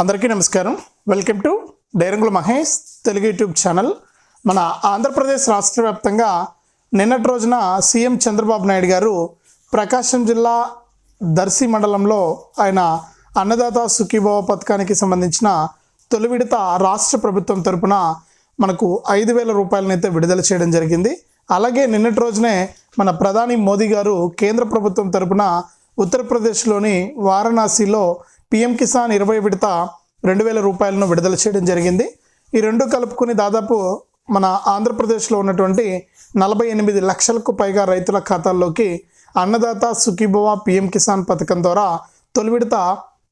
అందరికీ నమస్కారం. Welcome to డైరంగుల మహేష్ తెలుగు యూట్యూబ్ ఛానల్. మన ఆంధ్రప్రదేశ్ రాష్ట్ర వ్యాప్తంగా నిన్నటి రోజున సీఎం చంద్రబాబు నాయుడు గారు ప్రకాశం జిల్లా దర్శి మండలంలో ఆయన అన్నదాత సుఖీభవ పథకానికి సంబంధించిన తొలి విడత రాష్ట్ర ప్రభుత్వం తరపున మనకు ఐదు వేల రూపాయలనైతే విడుదల చేయడం జరిగింది. అలాగే నిన్నటి రోజునే మన ప్రధాని మోదీ గారు కేంద్ర ప్రభుత్వం తరపున ఉత్తరప్రదేశ్లోని వారణాసిలో పిఎం కిసాన్ ఇరవై విడత రెండు వేల రూపాయలను విడుదల చేయడం జరిగింది. ఈ రెండు కలుపుకుని దాదాపు మన ఆంధ్రప్రదేశ్లో ఉన్నటువంటి నలభై ఎనిమిది లక్షలకు పైగా రైతుల ఖాతాల్లోకి అన్నదాత సుఖీభవ పిఎం కిసాన్ పథకం ద్వారా తొలి విడత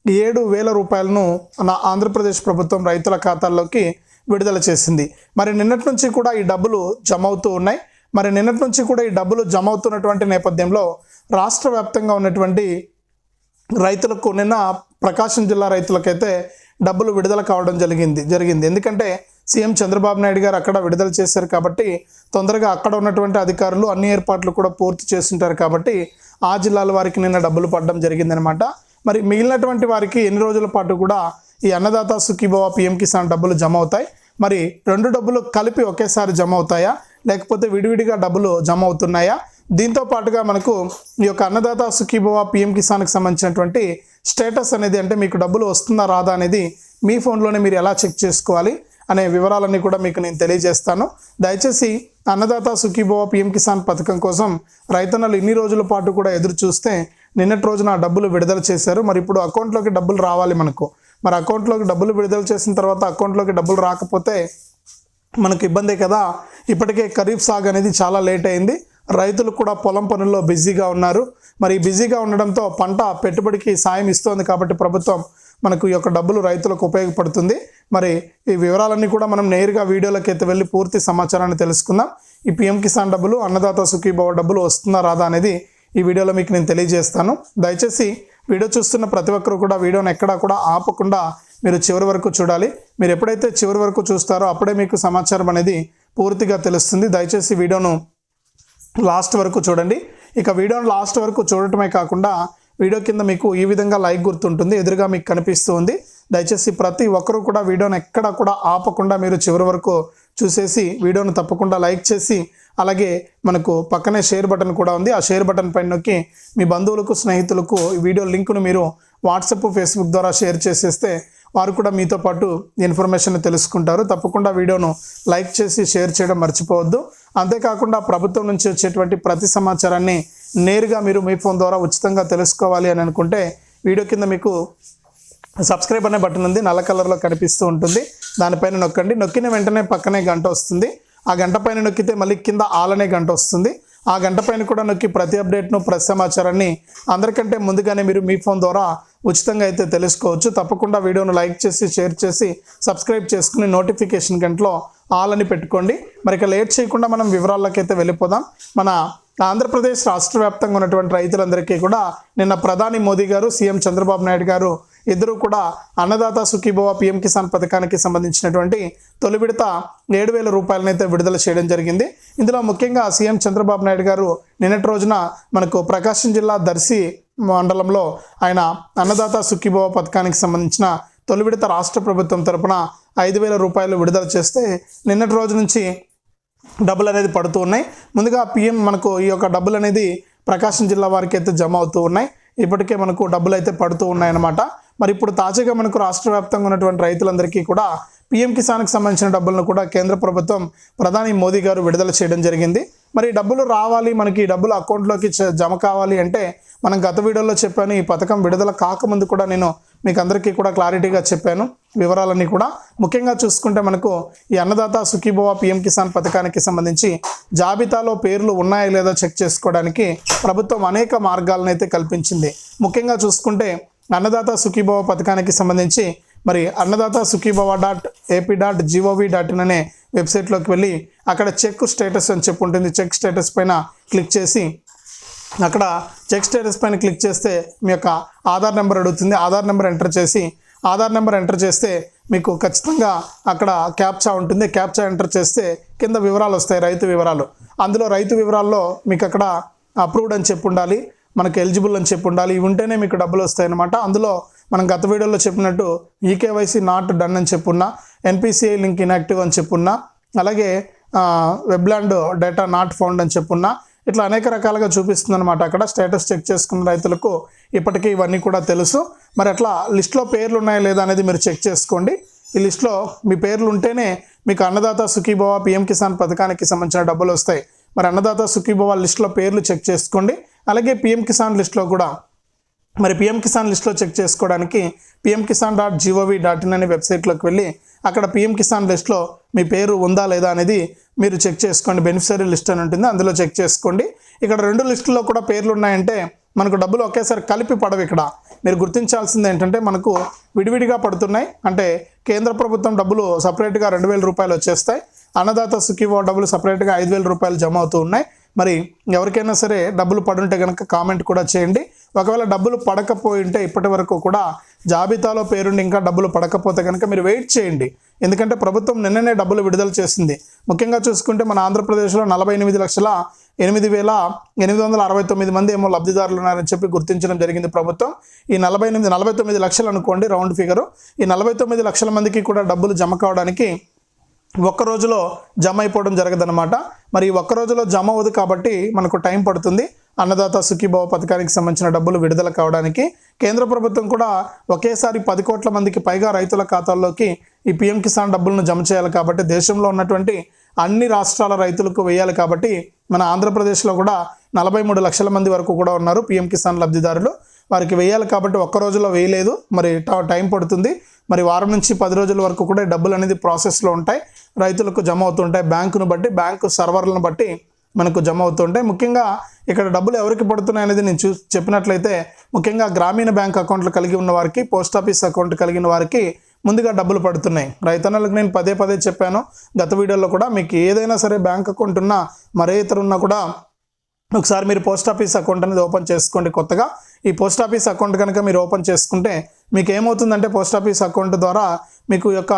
ఏడు వేల రూపాయలను మన ఆంధ్రప్రదేశ్ ప్రభుత్వం రైతుల ఖాతాల్లోకి విడుదల చేసింది. మరి నిన్నటి నుంచి కూడా ఈ డబ్బులు జమ అవుతూ ఉన్నాయి. మరి నిన్నటి నుంచి కూడా ఈ డబ్బులు జమ అవుతున్నటువంటి నేపథ్యంలో రాష్ట్ర వ్యాప్తంగా ఉన్నటువంటి రైతులకు నిన్న ప్రకాశం జిల్లా రైతులకైతే డబ్బులు విడుదల కావడం జరిగింది జరిగింది. ఎందుకంటే సీఎం చంద్రబాబు నాయుడు గారు అక్కడ విడుదల చేశారు కాబట్టి తొందరగా అక్కడ ఉన్నటువంటి అధికారులు అన్ని ఏర్పాట్లు కూడా పూర్తి చేస్తుంటారు కాబట్టి ఆ జిల్లాల వారికి నిన్న డబ్బులు పడడం జరిగిందనమాట మరి మిగిలినటువంటి వారికి ఎన్ని రోజుల పాటు కూడా ఈ అన్నదాత సుఖీభవ పిఎం కిసాన్ డబ్బులు జమ అవుతాయి. మరి రెండు డబ్బులు కలిపి ఒకేసారి జమ అవుతాయా? లేకపోతే విడివిడిగా డబ్బులు జమ అవుతున్నాయా? దీంతో పాటుగా మనకు ఈ యొక్క అన్నదాత సుఖీభవ పిఎం కిసాన్కి సంబంధించినటువంటి స్టేటస్ అనేది అంటే మీకు డబ్బులు వస్తుందా రాదా అనేది మీ ఫోన్లోనే మీరు ఎలా చెక్ చేసుకోవాలి అనే వివరాలన్నీ కూడా మీకు నేను తెలియజేస్తాను. దయచేసి అన్నదాత సుఖీభవ పిఎం కిసాన్ పథకం కోసం రైతన్నలు ఇన్ని రోజుల పాటు కూడా ఎదురు చూస్తే నిన్నటి రోజున ఆ డబ్బులు విడుదల చేశారు. మరి ఇప్పుడు అకౌంట్లోకి డబ్బులు రావాలి మనకు. మరి అకౌంట్లోకి డబ్బులు విడుదల చేసిన తర్వాత అకౌంట్లోకి డబ్బులు రాకపోతే మనకు ఇబ్బందే కదా. ఇప్పటికే ఖరీఫ్ సాగు అనేది చాలా లేట్ అయింది. రైతులు కూడా పొలం పనుల్లో బిజీగా ఉన్నారు. మరి బిజీగా ఉండడంతో పంట పెట్టుబడికి సాయం ఇస్తోంది కాబట్టి ప్రభుత్వం మనకు ఈ యొక్క డబ్బులు రైతులకు ఉపయోగపడుతుంది. మరి ఈ వివరాలన్నీ కూడా మనం నేరుగా వీడియోలోకి అయితే వెళ్ళి పూర్తి సమాచారాన్ని తెలుసుకుందాం. ఈ పిఎం కిసాన్ డబ్బులు అన్నదాత సుఖీభవ డబ్బులు వస్తుందా రాదా అనేది ఈ వీడియోలో మీకు నేను తెలియజేస్తాను. దయచేసి వీడియో చూస్తున్న ప్రతి ఒక్కరు కూడా వీడియోని ఎక్కడా కూడా ఆపకుండా మీరు చివరి వరకు చూడాలి. మీరు ఎప్పుడైతే చివరి వరకు చూస్తారో అప్పుడే మీకు సమాచారం అనేది పూర్తిగా తెలుస్తుంది. దయచేసి వీడియోను లాస్ట్ వరకు చూడండి. ఇక వీడియోను లాస్ట్ వరకు చూడటమే కాకుండా వీడియో కింద మీకు ఈ విధంగా లైక్ గుర్తుంటుంది ఎదురుగా మీకు కనిపిస్తుంది. దయచేసి ప్రతి ఒక్కరూ కూడా వీడియోను ఎక్కడ కూడా ఆపకుండా మీరు చివరి వరకు చూసేసి వీడియోను తప్పకుండా లైక్ చేసి అలాగే మనకు పక్కనే షేర్ బటన్ కూడా ఉంది. ఆ షేర్ బటన్ పైన నొక్కి మీ బంధువులకు స్నేహితులకు ఈ వీడియో లింకును మీరు వాట్సాప్ ఫేస్బుక్ ద్వారా షేర్ చేసేస్తే వారు కూడా మీతో పాటు ఇన్ఫర్మేషన్ తెలుసుకుంటారు. తప్పకుండా వీడియోను లైక్ చేసి షేర్ చేయడం మర్చిపోవద్దు. అంతేకాకుండా ప్రభుత్వం నుంచి వచ్చేటువంటి ప్రతి సమాచారాన్ని నేరుగా మీరు మీ ఫోన్ ద్వారా ఉచితంగా తెలుసుకోవాలి అని అనుకుంటే వీడియో కింద మీకు సబ్స్క్రైబ్ అనే బటన్ ఉంది నల్ల కలర్లో కనిపిస్తూ ఉంటుంది. దానిపైన నొక్కండి. నొక్కిన వెంటనే పక్కనే గంట వస్తుంది. ఆ గంట పైన నొక్కితే మళ్ళీ కింద ఆలనే గంట వస్తుంది. ఆ గంట పైన కూడా నొక్కి ప్రతి అప్డేట్ను ప్రతి సమాచారాన్ని అందరికంటే ముందుగానే మీరు మీ ఫోన్ ద్వారా ఉచితంగా అయితే తెలుసుకోవచ్చు. తప్పకుండా వీడియోను లైక్ చేసి షేర్ చేసి సబ్స్క్రైబ్ చేసుకుని నోటిఫికేషన్ గంటలో ఆల్ అని పెట్టుకోండి. మరి ఇక లేట్ చేయకుండా మనం వివరాల్లోకైతే వెళ్ళిపోదాం. మన ఆంధ్రప్రదేశ్ రాష్ట్ర వ్యాప్తంగా ఉన్నటువంటి రైతులందరికీ కూడా నిన్న ప్రధాని మోదీ గారు సీఎం చంద్రబాబు నాయుడు గారు ఇద్దరు కూడా అన్నదాత సుఖీభవ పిఎం కిసాన్ పథకానికి సంబంధించినటువంటి తొలి విడత ఏడు వేల రూపాయలనైతే విడుదల చేయడం జరిగింది. ఇందులో ముఖ్యంగా సీఎం చంద్రబాబు నాయుడు గారు నిన్నటి రోజున మనకు ప్రకాశం జిల్లా దర్శి మండలంలో ఆయన అన్నదాత సుఖీభవ పథకానికి సంబంధించిన తొలి విడత రాష్ట్ర ప్రభుత్వం తరపున ఐదు వేల రూపాయలు విడుదల చేస్తే నిన్నటి రోజు నుంచి డబ్బులు అనేది పడుతూ ఉన్నాయి. ముందుగా పిఎం మనకు ఈ యొక్క డబ్బులు అనేది ప్రకాశం జిల్లా వారికి అయితే జమ అవుతూ ఉన్నాయి. ఇప్పటికే మనకు డబ్బులు అయితే పడుతూ ఉన్నాయన్నమాట. మరి ఇప్పుడు తాజాగా మనకు రాష్ట్ర వ్యాప్తంగా ఉన్నటువంటి రైతులందరికీ కూడా పిఎం కిసాన్కి సంబంధించిన డబ్బులను కూడా కేంద్ర ప్రభుత్వం ప్రధాని మోదీ గారు విడుదల చేయడం జరిగింది. మరి డబ్బులు రావాలి మనకి డబ్బులు అకౌంట్లోకి చ- జమ కావాలి అంటే మనం గత వీడియోలో చెప్పాను ఈ పథకం విడుదల కాకముందు కూడా నేను మీకు అందరికీ కూడా క్లారిటీగా చెప్పాను. వివరాలన్నీ కూడా ముఖ్యంగా చూసుకుంటే మనకు ఈ అన్నదాత సుఖీభవ పిఎం కిసాన్ పథకానికి సంబంధించి జాబితాలో పేర్లు ఉన్నాయా లేదా చెక్ చేసుకోవడానికి ప్రభుత్వం అనేక మార్గాలను అయితే కల్పించింది. ముఖ్యంగా చూసుకుంటే అన్నదాత సుఖీభవ పథకానికి సంబంధించి మరి Annadata Sukhibhava dot AP dot G O V dot in అనే వెబ్సైట్లోకి వెళ్ళి అక్కడ చెక్ స్టేటస్ అని చెప్పి ఉంటుంది. చెక్ స్టేటస్ పైన క్లిక్ చేసి అక్కడ చెక్ స్టేటస్ పైన క్లిక్ చేస్తే మీ యొక్క ఆధార్ నెంబర్ అడుగుతుంది. ఆధార్ నెంబర్ ఎంటర్ చేసి ఆధార్ నెంబర్ ఎంటర్ చేస్తే మీకు ఖచ్చితంగా అక్కడ క్యాప్చా ఉంటుంది. క్యాప్చా ఎంటర్ చేస్తే కింద వివరాలు వస్తాయి. రైతు వివరాలు. అందులో రైతు వివరాల్లో మీకు అక్కడ అప్రూవ్డ్ అని చెప్పి ఉండాలి. మనకు ఎలిజిబుల్ అని చెప్పి ఉండాలి. ఇవి ఉంటేనే మీకు డబ్బులు వస్తాయి అన్నమాట అందులో మనం గత వీడియోలో చెప్పినట్టు ఈకేవైసీ నాట్ డన్ అని చెప్పున్నా ఎన్పిసిఐ లింక్ ఇన్యాక్టివ్ అని చెప్పున్నా అలాగే వెబ్లాండ్ డేటా నాట్ ఫౌండ్ అని చెప్పున్నా ఇట్లా అనేక రకాలుగా చూపిస్తుంది అనమాట అక్కడ స్టేటస్ చెక్ చేసుకున్న రైతులకు ఇప్పటికీ ఇవన్నీ కూడా తెలుసు. మరి అట్లా లిస్ట్లో పేర్లు ఉన్నాయా లేదా అనేది మీరు చెక్ చేసుకోండి. ఈ లిస్ట్లో మీ పేర్లు ఉంటేనే మీకు అన్నదాత సుఖీభవ పిఎం కిసాన్ పథకానికి సంబంధించిన డబ్బులు వస్తాయి. మరి అన్నదాత సుఖీభవ లిస్ట్లో పేర్లు చెక్ చేసుకోండి. అలాగే పిఎం కిసాన్ లిస్ట్లో కూడా మరి పిఎం కిసాన్ లిస్ట్లో చెక్ చేసుకోవడానికి PM Kisan dot G O V dot in అనే వెబ్సైట్లోకి వెళ్ళి అక్కడ పిఎం కిసాన్ లిస్ట్లో మీ పేరు ఉందా లేదా అనేది మీరు చెక్ చేసుకోండి. బెనిఫిషరీ లిస్ట్ అని ఉంటుంది. అందులో చెక్ చేసుకోండి. ఇక్కడ రెండు లిస్టుల్లో కూడా పేర్లు ఉన్నాయంటే మనకు డబ్బులు ఒకేసారి కలిపి పడవు ఇక్కడ. మీరు గుర్తించాల్సింది ఏంటంటే మనకు విడివిడిగా పడుతున్నాయి. అంటే కేంద్ర ప్రభుత్వం డబ్బులు సపరేట్గా రెండు వేల రూపాయలు వచ్చేస్తాయి. అన్నదాత సుఖీవో డబ్బులు సపరేట్గా ఐదు వేల రూపాయలు జమ అవుతూ ఉన్నాయి. మరి ఎవరికైనా సరే డబ్బులు పడుంటే కనుక కామెంట్ కూడా చేయండి. ఒకవేళ డబ్బులు పడకపోయి ఉంటే ఇప్పటి వరకు కూడా జాబితాలో పేరుండి ఇంకా డబ్బులు పడకపోతే కనుక మీరు వెయిట్ చేయండి. ఎందుకంటే ప్రభుత్వం నిన్ననే డబ్బులు విడుదల చేసింది. ముఖ్యంగా చూసుకుంటే మన ఆంధ్రప్రదేశ్లో నలభై ఎనిమిది లక్షల ఎనిమిది వేల ఎనిమిది వందల అరవై తొమ్మిది మంది ఏమో లబ్ధిదారులు ఉన్నారని చెప్పి గుర్తించడం జరిగింది ప్రభుత్వం. ఈ నలభై ఎనిమిది నలభై తొమ్మిది లక్షలు అనుకోండి రౌండ్ ఫిగరు. ఈ నలభై తొమ్మిది లక్షల మందికి కూడా డబ్బులు జమ కావడానికి ఒక్క రోజులో జమ అయిపోవడం జరగదన్నమాట. మరి ఒక్క రోజులో జమ అవ్వదు కాబట్టి మనకు టైం పడుతుంది. అన్నదాత సుఖీభావ పథకానికి సంబంధించిన డబ్బులు విడుదల కావడానికి కేంద్ర ప్రభుత్వం కూడా ఒకేసారి పది కోట్ల మందికి పైగా రైతుల ఖాతాల్లోకి ఈ పిఎం కిసాన్ డబ్బులను జమ చేయాలి కాబట్టి దేశంలో ఉన్నటువంటి అన్ని రాష్ట్రాల రైతులకు వేయాలి కాబట్టి మన ఆంధ్రప్రదేశ్లో కూడా నలభై మూడు లక్షల మంది వరకు కూడా ఉన్నారు పిఎం కిసాన్ లబ్ధిదారులు. వారికి వేయాలి కాబట్టి ఒక్క రోజులో వేయలేదు. మరి ట- టైం పడుతుంది. మరి వారం నుంచి పది రోజుల వరకు కూడా డబ్బులు అనేది ప్రాసెస్లో ఉంటాయి. రైతులకు జమ అవుతుంటాయి. బ్యాంకును బట్టి బ్యాంకు సర్వర్లను బట్టి మనకు జమ అవుతుంటాయి. ముఖ్యంగా ఇక్కడ డబ్బులు ఎవరికి పడుతున్నాయి అనేది నేను చూ చెప్పినట్లయితే ముఖ్యంగా గ్రామీణ బ్యాంక్ అకౌంట్లు కలిగి ఉన్న వారికి పోస్ట్ ఆఫీస్ అకౌంట్ కలిగిన వారికి ముందుగా డబ్బులు పడుతున్నాయి. రైతన్నలకు నేను పదే పదే చెప్పాను. గత వీడియోలో కూడా మీకు ఏదైనా సరే బ్యాంక్ అకౌంట్ ఉన్నా మరే ఇతరు ఉన్నా కూడా ఒకసారి మీరు పోస్ట్ ఆఫీస్ అకౌంట్ అనేది ఓపెన్ చేసుకోండి కొత్తగా. ఈ పోస్ట్ ఆఫీస్ అకౌంట్ కనుక మీరు ఓపెన్ చేసుకుంటే మీకు ఏమవుతుందంటే పోస్ట్ ఆఫీస్ అకౌంట్ ద్వారా మీకు యొక్క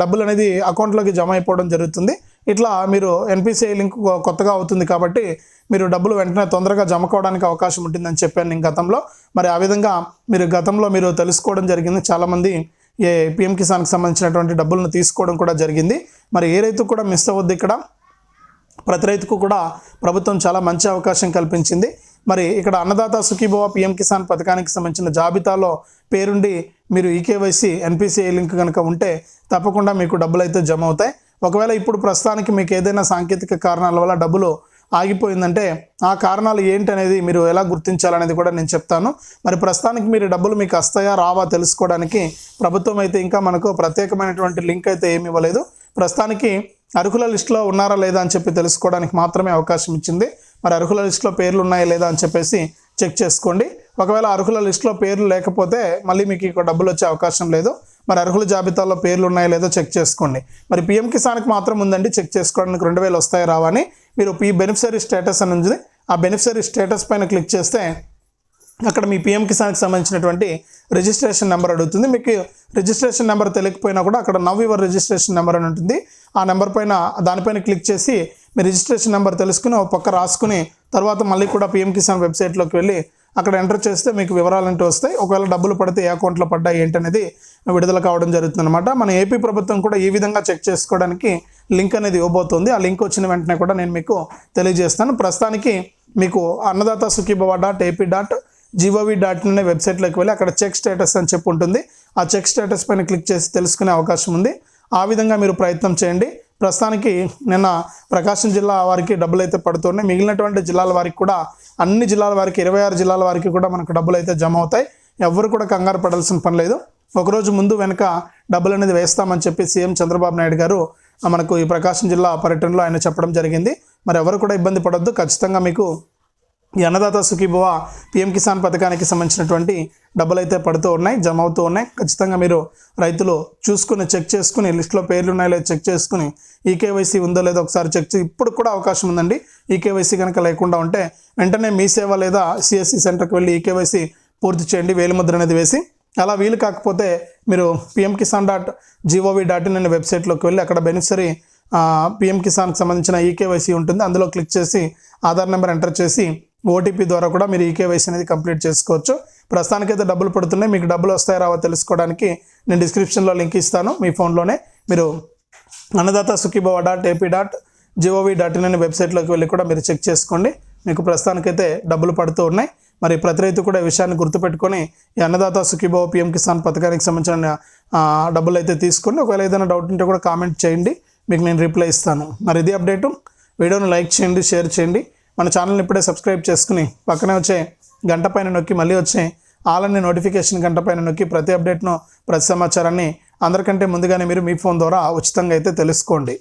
డబ్బులు అనేది అకౌంట్లోకి జమ అయిపోవడం జరుగుతుంది. ఇట్లా మీరు ఎన్పిసిఐ లింక్ కొత్తగా అవుతుంది కాబట్టి మీరు డబ్బులు వెంటనే తొందరగా జమ కావడానికి అవకాశం ఉంటుందని చెప్పాను నేను గతంలో. మరి ఆ విధంగా మీరు గతంలో మీరు తెలుసుకోవడం జరిగింది. చాలామంది ఏ పిఎం కిసాన్కి సంబంధించినటువంటి డబ్బులను తీసుకోవడం కూడా జరిగింది. మరి ఏ రైతు కూడా మిస్ అవ్వద్దు ఇక్కడ. ప్రతి రైతుకు కూడా ప్రభుత్వం చాలా మంచి అవకాశం కల్పించింది. మరి ఇక్కడ అన్నదాత సుఖీభవ పిఎం కిసాన్ పథకానికి సంబంధించిన జాబితాలో పేరుండి మీరు ఈకేవైసీ ఎన్పిసిఐ లింక్ కనుక ఉంటే తప్పకుండా మీకు డబ్బులు అయితే జమ అవుతాయి. ఒకవేళ ఇప్పుడు ప్రస్తుతానికి మీకు ఏదైనా సాంకేతిక కారణాల వల్ల డబ్బులు ఆగిపోయిందంటే ఆ కారణాలు ఏంటనేది మీరు ఎలా గుర్తించాలనేది కూడా నేను చెప్తాను. మరి ప్రస్తుతానికి మీరు డబ్బులు మీకు వస్తాయా రావా తెలుసుకోవడానికి ప్రభుత్వం అయితే ఇంకా మనకు ప్రత్యేకమైనటువంటి లింక్ అయితే ఏమి ఇవ్వలేదు. ప్రస్తుతానికి అర్హుల లిస్టులో ఉన్నారా లేదా అని చెప్పి తెలుసుకోవడానికి మాత్రమే అవకాశం ఇచ్చింది. మరి అర్హుల లిస్టులో పేర్లు ఉన్నాయా లేదా అని చెప్పేసి చెక్ చేసుకోండి. ఒకవేళ అర్హుల లిస్టులో పేర్లు లేకపోతే మళ్ళీ మీకు ఇక్కడ డబ్బులు వచ్చే అవకాశం లేదు. మరి అర్హుల జాబితాలో పేర్లు ఉన్నాయో లేదో చెక్ చేసుకోండి. మరి పిఎం కిసాన్కి మాత్రం ఉందండి చెక్ చేసుకోవడానికి రెండు వేలు వస్తాయి రావని మీరు పీ బెనిఫిషరీ స్టేటస్ అని ఉంది. ఆ బెనిఫిషరీ స్టేటస్ పైన క్లిక్ చేస్తే అక్కడ మీ పిఎం కిసాన్కి సంబంధించినటువంటి రిజిస్ట్రేషన్ నెంబర్ అడుగుతుంది. మీకు రిజిస్ట్రేషన్ నెంబర్ తెలియకపోయినా కూడా అక్కడ నవ్ యువర్ రిజిస్ట్రేషన్ నెంబర్ అని ఉంటుంది. ఆ నెంబర్ పైన దానిపైన క్లిక్ చేసి మీ రిజిస్ట్రేషన్ నెంబర్ తెలుసుకుని ఒక పక్క రాసుకుని తర్వాత మళ్ళీ కూడా పిఎం కిసాన్ వెబ్సైట్లోకి వెళ్ళి అక్కడ ఎంటర్ చేస్తే మీకు వివరాలు అంటూ వస్తాయి. ఒకవేళ డబ్బులు పడితే ఏ అకౌంట్లో పడ్డాయి ఏంటనేది విడుదల కావడం జరుగుతుంది అనమాట మన ఏపీ ప్రభుత్వం కూడా ఈ విధంగా చెక్ చేసుకోవడానికి లింక్ అనేది ఇవ్వబోతుంది. ఆ లింక్ వచ్చిన వెంటనే కూడా నేను మీకు తెలియజేస్తాను. ప్రస్తుతానికి మీకు Annadata Sukhibhava dot AP dot G O V dot అనే వెబ్సైట్లోకి వెళ్ళి అక్కడ చెక్ స్టేటస్ అని చెప్పి ఉంటుంది. ఆ చెక్ స్టేటస్ పైన క్లిక్ చేసి తెలుసుకునే అవకాశం ఉంది. ఆ విధంగా మీరు ప్రయత్నం చేయండి. ప్రస్తుతానికి నిన్న ప్రకాశం జిల్లా వారికి డబ్బులు అయితే పడుతున్నాయి. మిగిలినటువంటి జిల్లాల వారికి కూడా అన్ని జిల్లాల వారికి ఇరవై ఆరు జిల్లాల వారికి కూడా మనకు డబ్బులు అయితే జమ అవుతాయి. ఎవ్వరు కూడా కంగారు పడాల్సిన పని లేదు. ఒకరోజు ముందు వెనక డబ్బులు అనేది వేస్తామని చెప్పి సీఎం చంద్రబాబు నాయుడు గారు మనకు ఈ ప్రకాశం జిల్లా పర్యటనలో ఆయన చెప్పడం జరిగింది. మరి ఎవరు కూడా ఇబ్బంది పడొద్దు. ఖచ్చితంగా మీకు ఈ అన్నదాత సుఖీభవ పిఎం కిసాన్ పథకానికి సంబంధించినటువంటి డబ్బులు అయితే పడుతూ ఉన్నాయి జమ అవుతూ ఉన్నాయి. ఖచ్చితంగా మీరు రైతులు చూసుకుని చెక్ చేసుకుని లిస్ట్లో పేర్లు ఉన్నాయో లేదో చెక్ చేసుకుని ఈకేవైసీ ఉందో లేదో ఒకసారి చెక్ చేసి ఇప్పుడు కూడా అవకాశం ఉందండి. ఈకేవైసీ కనుక లేకుండా ఉంటే వెంటనే మీ సేవ లేదా సిఎస్సి సెంటర్కి వెళ్ళి ఈకేవైసీ పూర్తి చేయండి వేలిముద్ర అనేది వేసి. అలా వీలు కాకపోతే మీరు PM Kisan dot G O V dot in అనే వెబ్సైట్లోకి వెళ్ళి అక్కడ బెనిఫిషరీ పిఎం కిసాన్కి సంబంధించిన ఈకేవైసీ ఉంటుంది. అందులో క్లిక్ చేసి ఆధార్ నెంబర్ ఎంటర్ చేసి ఓటీపీ ద్వారా కూడా మీరు ఈకేవైసీ అనేది కంప్లీట్ చేసుకోవచ్చు. ప్రస్తుతానికైతే డబ్బులు పడుతున్నాయి. మీకు డబ్బులు వస్తాయి రావో తెలుసుకోవడానికి నేను డిస్క్రిప్షన్లో లింక్ ఇస్తాను. మీ ఫోన్లోనే మీరు Annadata Sukhibhava dot AP dot G O V dot in అనే వెబ్సైట్లోకి వెళ్ళి కూడా మీరు చెక్ చేసుకోండి. మీకు ప్రస్తుతానికైతే డబ్బులు పడుతూ ఉన్నాయి. మరి ప్రతి రైతు కూడా ఈ విషయాన్ని గుర్తుపెట్టుకొని ఈ అన్నదాత సుఖీభవ పిఎం కిసాన్ పథకానికి సంబంధించిన డబ్బులు అయితే తీసుకోండి ఒకవేళ ఏదైనా డౌట్ ఉంటే కూడా కామెంట్ చేయండి. మీకు నేను రిప్లై ఇస్తాను. మరి ఇది అప్డేటు. వీడియోని లైక్ చేయండి షేర్ చేయండి. మన ఛానల్ని ఇప్పుడే సబ్స్క్రైబ్ చేసుకుని పక్కనే వచ్చే గంట పైన నొక్కి మళ్ళీ వచ్చే ఆలన్ని నోటిఫికేషన్ గంట పైన నొక్కి ప్రతి అప్డేట్ను ప్రతి సమాచారాన్ని అందరికంటే ముందుగానే మీరు మీ ఫోన్ ద్వారా ఉచితంగా అయితే తెలుసుకోండి.